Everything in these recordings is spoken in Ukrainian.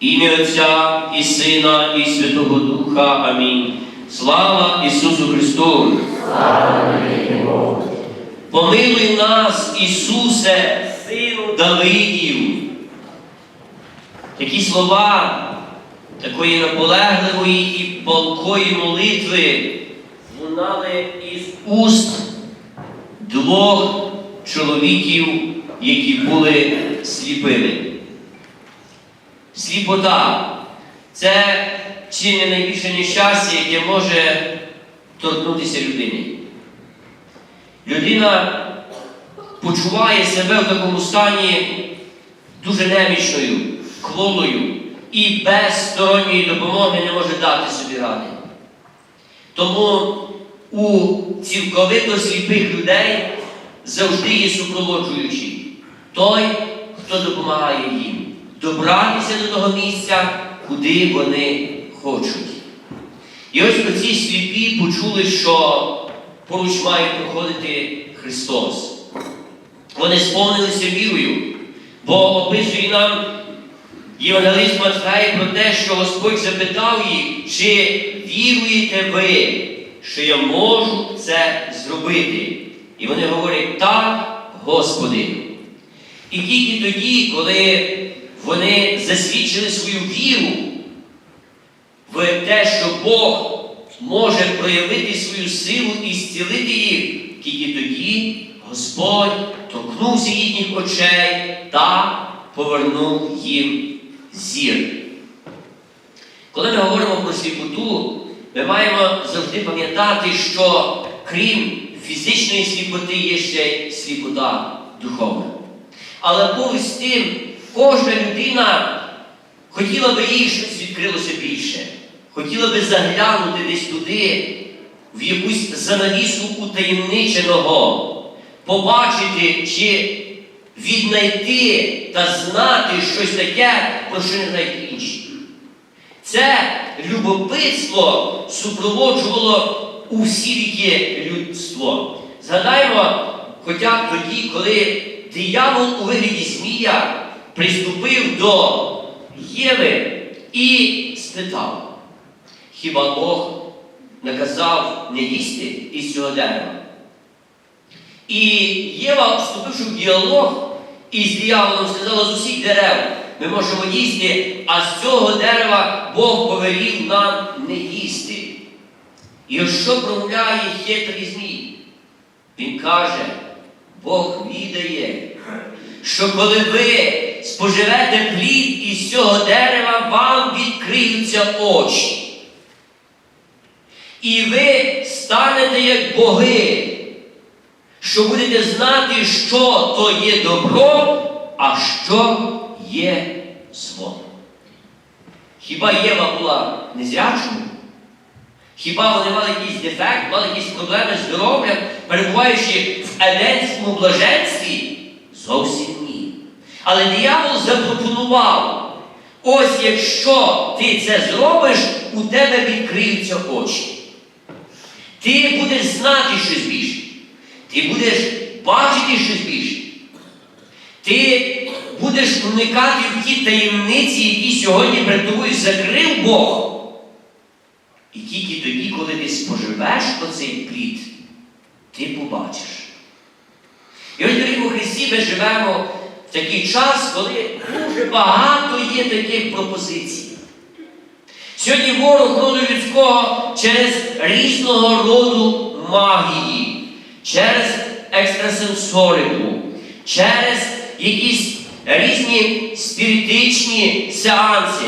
Ім'я Отця і Сина, і Святого Духа. Амінь. Слава Ісусу Христу! Помилуй нас, Ісусе, Сину Давидів. Такі слова такої наполегливої і палкої молитви лунали із уст двох чоловіків, які були сліпими. Сліпота це чи не найбільше нещастя, яке може торкнутися людини. Людина почуває себе в такому стані дуже немічною, кволою і без сторонньої допомоги не може дати собі ради. Тому у цілковито сліпих людей завжди є супроводжуючий той, хто допомагає їм добратися до того місця, куди вони хочуть. І ось оці сліпі почули, що поруч має проходити Христос. Вони сповнилися вірою, бо описує нам Євангелист Матфей про те, що Господь запитав їх, чи віруєте ви, що я можу це зробити? І вони говорять, так, Господи. І тільки тоді, коли вони засвідчили свою віру в те, що Бог може проявити свою силу і зцілити їх, тільки тоді Господь торкнувся їхніх очей та повернув їм зір. Коли ми говоримо про сліпоту, ми маємо завжди пам'ятати, що крім фізичної сліпоти є ще й сліпота духовна. Але з тим, кожна людина хотіла би їй щось відкрилося більше, хотіла би заглянути десь туди, в якусь занавісу утаємниченого, побачити чи віднайти та знати щось таке, про що не знають інші. Це любопитство супроводжувало усі віки людство. Згадаємо, хоча тоді, коли диявол у вигляді Змія приступив до Єви і спитав, хіба Бог наказав не їсти із цього дерева? І Єва, вступивши в діалог із дияволом, сказала з усіх дерев, ми можемо їсти, а з цього дерева Бог повелів нам не їсти. І що промовляє хитрий змій? Він каже, Бог відає, що коли ви споживете плід із цього дерева, вам відкриються очі. І ви станете як боги, що будете знати, що то є добро, а що є зло. Хіба Єва була незрячою? Хіба вони мали якийсь дефект, мали якісь проблеми з здоров'ям, перебуваючи в еденському блаженстві? Зовсім ні. Але диявол запропонував, ось якщо ти це зробиш, у тебе відкриються очі. Ти будеш знати щось більше. Ти будеш бачити щось більше. Ти будеш уникати в ті таємниці, які сьогодні перед тобою закрив Бог. І тільки тоді, коли ти споживеш оцей плід, ти побачиш. І ось, дорогі у Христі, ми живемо такий час, коли дуже багато є таких пропозицій. Сьогодні ворог роду людського через різного роду магії, через екстрасенсорику, через якісь різні спіритичні сеанси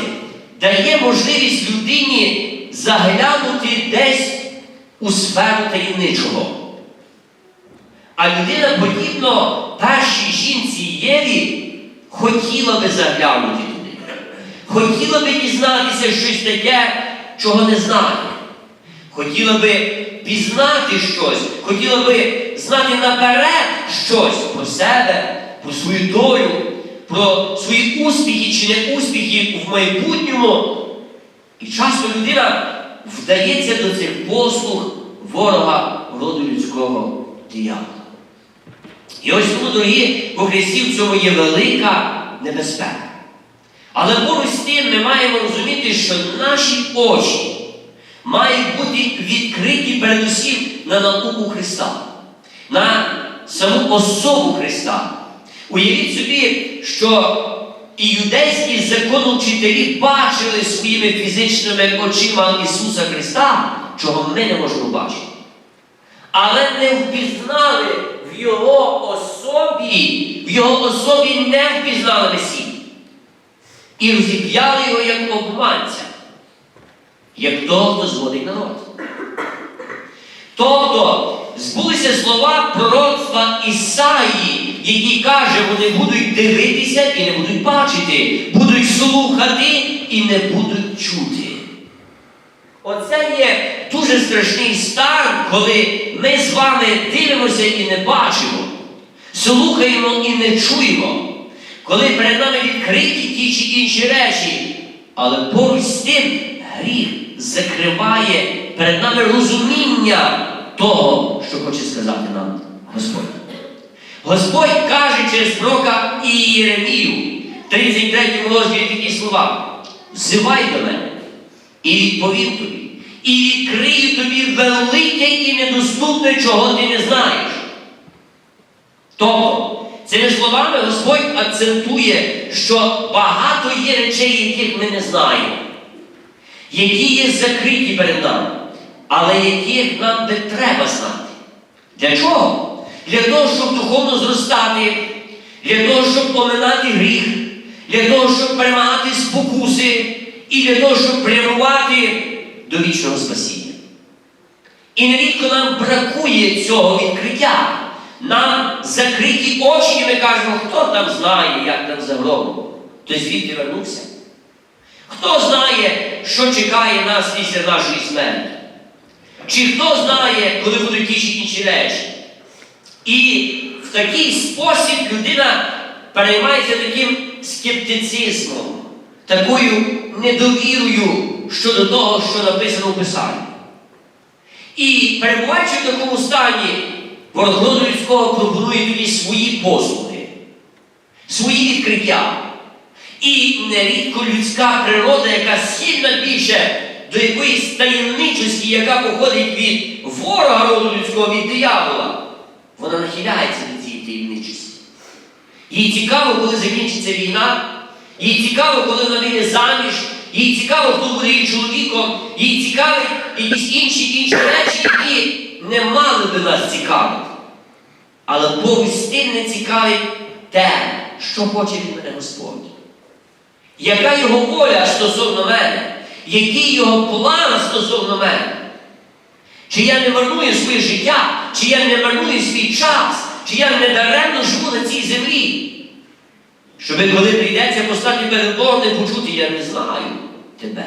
дає можливість людині заглянути десь у сферу таємничого. А людина, подібно першій жінці Єві, хотіла би заглянути туди. Хотіла би дізнатися щось таке, чого не знає. Хотіла би пізнати щось, хотіла би знати наперед щось про себе, про свою долю, про свої успіхи чи не успіхи в майбутньому. І часто людина вдається до цих послуг ворога роду людського диявола. І ось тому, дорогі, по Христі в цьому є велика небезпека. Але поруч з тим ми маємо розуміти, що наші очі мають бути відкриті передусім на науку Христа, на саму особу Христа. Уявіть собі, що і юдейські законовчителі бачили своїми фізичними очима Ісуса Христа, чого ми не можемо бачити. Але не впізнали в Його особі, в Його особі не впізнали Месію. І розіп'яли його як обманця, як того, хто зводить народ. Тобто збулися слова пророцтва Ісаї, які каже, вони будуть дивитися і не будуть бачити, будуть слухати і не будуть чути. Оце є дуже страшний стан, коли ми з вами дивимося і не бачимо, слухаємо і не чуємо, коли перед нами відкриті ті чи інші речі, але поруч з тим гріх закриває перед нами розуміння того, що хоче сказати нам Господь. Господь каже через пророка Ієремію, 33 розділі такі слова: взивай до мене і відповім тобі, і відкрию тобі велике і недоступне, чого ти не знаєш. Тобто, цими словами Господь акцентує, що багато є речей, яких ми не знаємо, які є закриті перед нами, але яких нам не треба знати. Для чого? Для того, щоб духовно зростати, для того, щоб поминати гріх, для того, щоб перемагати і для того, щоб прямувати до вічного спасіння. І нерідко нам бракує цього відкриття. Нам закриті очі, ми кажемо, хто там знає, як там за гробом. Хтось звідти вернувся. Хто знає, що чекає нас після нашої смерті? Чи хто знає, коли будуть ті чи інші речі? І в такий спосіб людина переймається таким скептицизмом, такою недовірою щодо того, що написано в Писанні. І перебуваючи в такому стані, ворог роду людського пропонує тобі свої послуги, свої відкриття. І нерідко людська природа, яка сильно більше до якоїсь таємничості, яка походить від ворога роду людського, від диявола, вона нахиляється до цієї таємничості. Їй цікаво, коли закінчиться війна, їй цікаво, коли вона вийде заміж, їй цікаво, хто буде її чоловіком, їй цікаві якісь інші інші речі, які не мали би нас цікавити. Але з не цікавить те, що хоче від мене Господь. Яка його воля стосовно мене? Який його план стосовно мене? Чи я не марную своє життя, чи я не марную свій час, чи я не даремно живу на цій землі? Щоби коли прийдеться постати перед Богом, не почути, я не знаю тебе.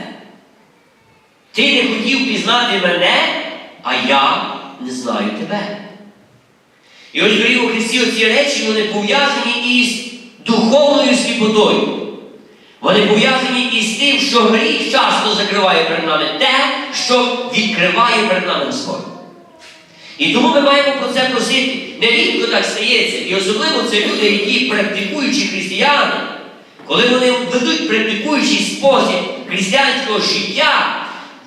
Ти не хотів пізнати мене, а я не знаю тебе. І ось дорогі у Христі оці речі вони пов'язані із духовною сліпотою. Вони пов'язані із тим, що гріх часто закриває перед нами те, що відкриває перед нами Господь. І тому ми маємо про це просити. Нерідко так стається. І особливо це люди, які практикуючі християни, коли вони ведуть практикуючий спосіб християнського життя,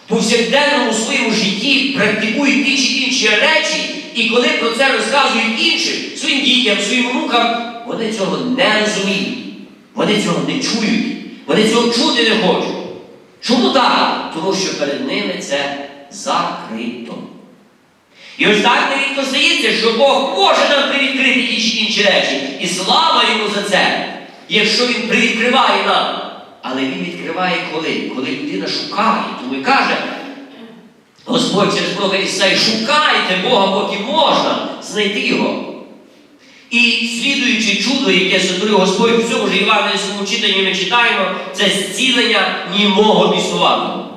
в повсякденному своєму житті практикують ті чи інші речі, і коли про це розказують іншим, своїм дітям, своїм внукам, вони цього не розуміють. Вони цього не чують. Вони цього чути не хочуть. Чому так? Тому що перед ними це закрито. І ось так нерідко здається, що Бог може нам привідкрити ті інші речі. І слава йому за це, якщо Він привідкриває нам. Але Він відкриває коли? Коли людина шукає. Тому і каже, Господь через пророка Ісаї, шукайте Бога, поки можна знайти Його. І слідуючи чудо, яке сотворив Господь в цьому ж Івангельському читанні ми читаємо, це зцілення німого біснуватого.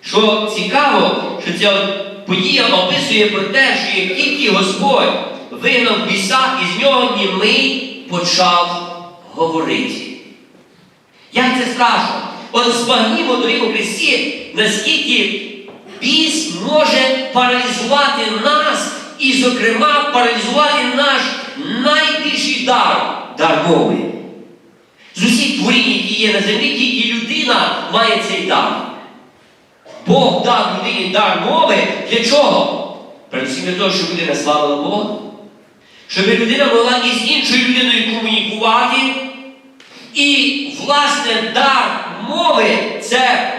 Що цікаво, що ця подія описує про те, що як тільки Господь вигнав біса, із нього німий почав говорити. Як це страшно? От збагнімо доріг у Христі, наскільки біс може паралізувати нас і, зокрема, паралізувати наш найбільший дар дар мови. З усіх творінь, є на землі, тільки людина має цей дар. Бог дав людині дар мови для чого? Передусім для того, щоб людина славила Бога. Щоб людина могла із іншою людиною комунікувати. І, власне, дар мови це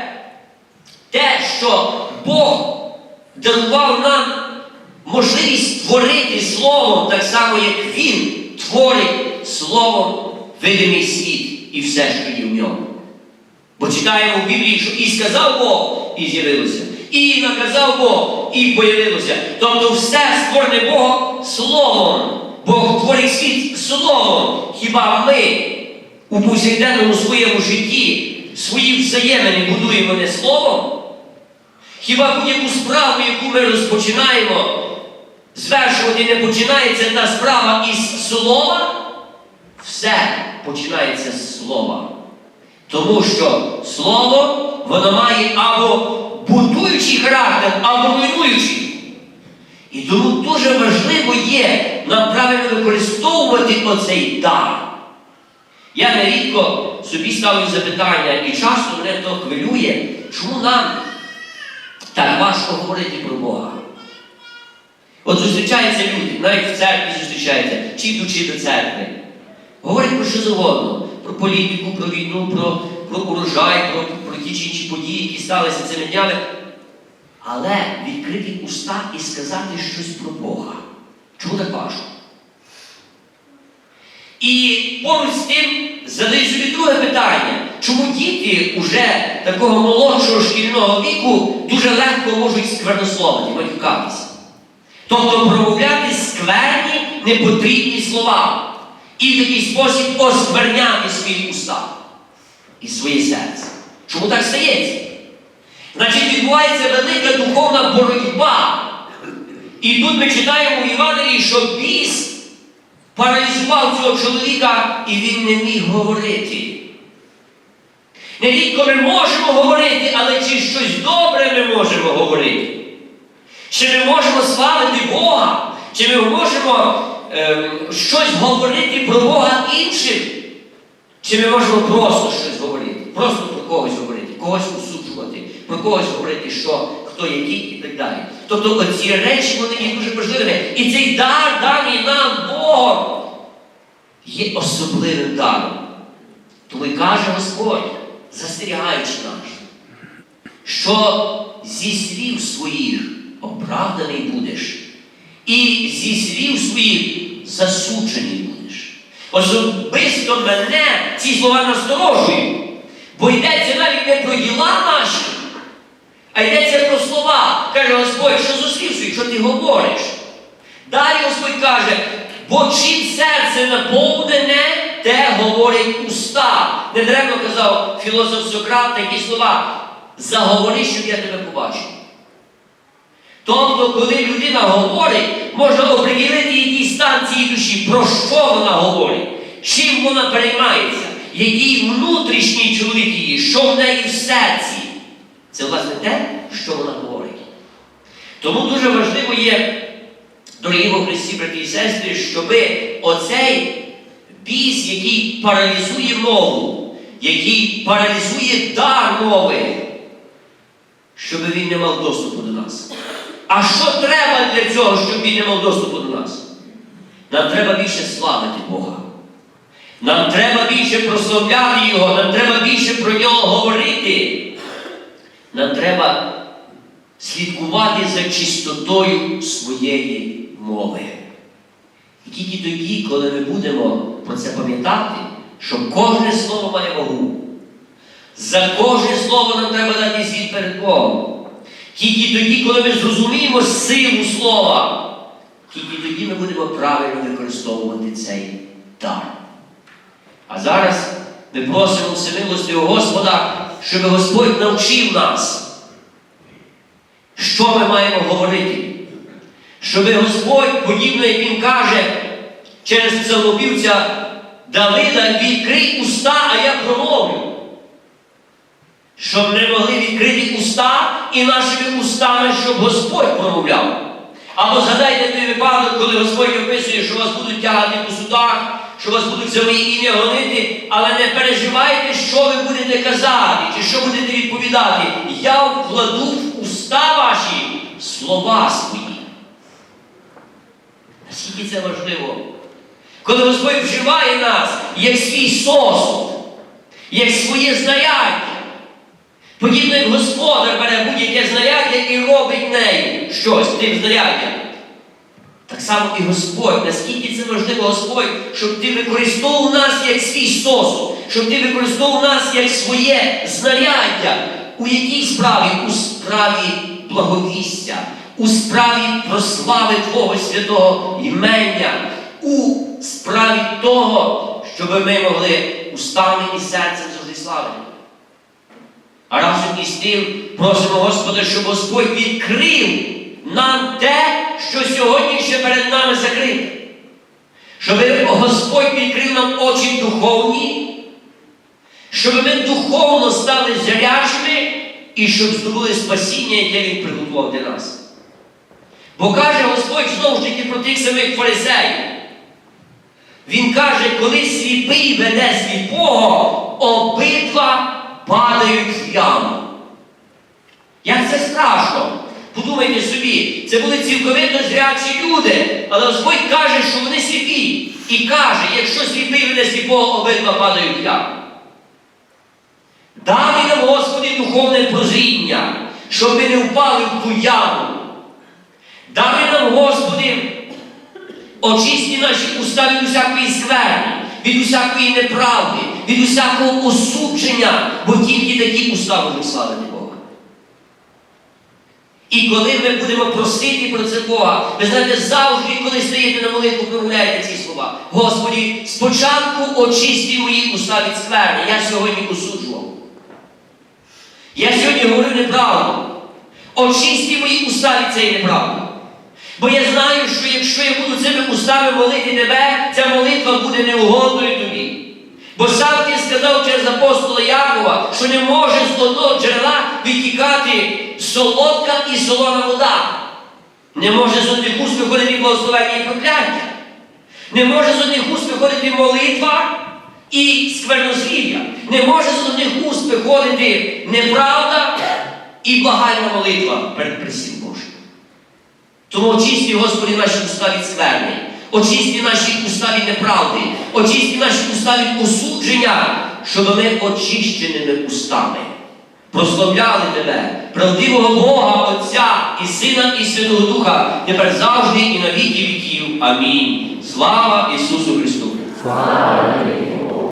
те, що Бог дарував нам можливість творити словом, так само, як Він творить словом видимий світ і все, що є в ньому. Бо читаємо в Біблії, що і сказав Бог, і з'явилося, і наказав Бог, і появилося. Тобто все створене Богом словом. Бог творить світ словом. Хіба ми у повсякденному своєму житті свої взаємини будуємо не словом? Хіба будь-яку справу, яку ми розпочинаємо, звершувати не починається та справа із слова? Все починається з слова. Тому що слово воно має або будуючий характер, або руйнуючий. І тому дуже важливо є нам правильно використовувати оцей дар. Я нерідко собі ставлю запитання, і часто мене то хвилює, чому нам так важко говорити про Бога. От зустрічаються люди, навіть в церкві зустрічаються, чи йдучи до церкви. Говорять про що завгодно, про політику, про війну, про, про урожай, про, про ті чи інші події, які сталися цими днями. Але відкрити уста і сказати щось про Бога. Чому так важко? І поруч з тим задаю собі друге питання, чому діти уже такого молодшого шкільного віку дуже легко можуть сквернословити, матюкатися. Тобто промовляти скверні непотрібні слова і в такий спосіб оскверняти свої уста і своє серце. Чому так стається? Значить, відбувається велика духовна боротьба. І тут ми читаємо в Євангелії, що біс паралізував цього чоловіка, і він не міг говорити. Нерідко ми можемо говорити, але чи щось добре ми можемо говорити? Чи ми можемо славити Бога? Чи ми можемо ем, щось говорити про Бога іншим? Чи ми можемо просто щось говорити? Просто про когось говорити, когось осуджувати, про когось говорити, що хто який і так далі. Тобто оці речі вони є дуже важливими. І цей дар, даний нам Богом, є особливим даром. Тому і каже Господь, застерігаючи нас, що зі слів своїх оправданий будеш, і зі слів своїх засуджений будеш. Особисто мене ці слова насторожують, бо йдеться навіть не про діла наші, а йдеться про слова. Каже Господь, що слів своїх, що ти говориш. Далі Господь каже, бо чим серце наповнене, те говорить уста. Недаремно казав філософ Сократ такі слова. Заговори, щоб я тебе побачив. Тобто, коли людина говорить, можна оприділити якісь станції душі, про що вона говорить, чим вона переймається, який внутрішній чоловік її, що в неї в серці. Це, власне, те, що вона говорить. Тому дуже важливо є, дорогі во Христі, брати і сестри, щоби оцей біс, який паралізує мову, який паралізує дар мови, щоб він не мав доступу до нас. А що треба для цього, щоб він не мав доступу до нас? Нам треба більше славити Бога. Нам треба більше прославляти Його, нам треба більше про нього говорити. Нам треба слідкувати за чистотою своєї мови. І тільки тоді, коли ми будемо про це пам'ятати, що кожне слово має вагу. За кожне слово нам треба дати звіт перед Богом. Тільки тоді, коли ми зрозуміємо силу слова, тільки тоді ми будемо правильно використовувати цей дар. А зараз ми просимо всемилостивого Господа, щоб Господь навчив нас, що ми маємо говорити. Щоб Господь, подібно як Він каже через псалмопівця Давида, відкрий уста, а я промовлю. Щоб не могли відкрити уста і нашими устами, щоб Господь промовляв. Або згадайте той випадок, коли Господь описує, що вас будуть тягати по судах, що вас будуть за моє ім'я гонити, але не переживайте, що ви будете казати, чи що будете відповідати. Я вкладу в уста ваші слова свої. Наскільки це важливо? Коли Господь вживає нас як свій сосуд, як своє знаряддя. Подібно як господар бере будь-яке знаряддя і робить нею щось тим знаряддям. Так само і Господь, наскільки це важливо, Господь, щоб ти використовував нас як свій сосуд, щоб ти використовував нас як своє знаряддя. У якій справі? У справі благовістя, у справі прослави Твого святого імення, у справі того, щоб ми могли устами і серцем завжди славити. А разом із тим просимо Господа, щоб Господь відкрив нам те, що сьогодні ще перед нами закрите. Щоб Господь відкрив нам очі духовні, щоб ми духовно стали зрячими і щоб здобули спасіння, яке Він приготував для нас. Бо каже Господь знову ж таки про тих самих фарисеїв. Він каже, коли сліпий веде сліпого, обидва падають в яму. Як це страшно? Подумайте собі, це були цілковито зрячі люди, але Господь каже, що вони сліпі. І каже, якщо сліпий веде сліпого, обидва падають в яму. Дай нам, Господи, духовне прозріння, щоб ми не впали в ту яму. Дай нам, Господи, очисті наші уста від усякої скверни, від усякої неправди, від усякого осудження, бо тільки такі уста можуть славити Бога. І коли ми будемо просити про це Бога, ви знаєте, завжди, коли стаєте на молитву, промовляєте ці слова. Господі, спочатку очисти мої уста від скверни. Я сьогодні осуджував. Я сьогодні говорю неправду. Очисти мої уста від цієї неправди. Бо я знаю, що якщо я буду цими устами молити тебе, ця молитва буде неугодною тобі. Бо сам ти сказав через апостола Якова, що не може з одного джерела відтікати солодка і солона вода. Не може з одних уст виходити благословення і прокляття. Не може з одних уст виходити молитва і сквернослів'я. Не може з одних уст виходити неправда і благальна молитва перед присім Божим. Тому очисті, Господи, наші уста від скверни, очисті наші уста від неправди, очисті наші уста від осудження, щоб ми очищеними устами прославляли Тебе, правдивого Бога, Отця і Сина, і Святого Духа, тепер завжди і на віки віків. Амінь. Слава Ісусу Христу! Слава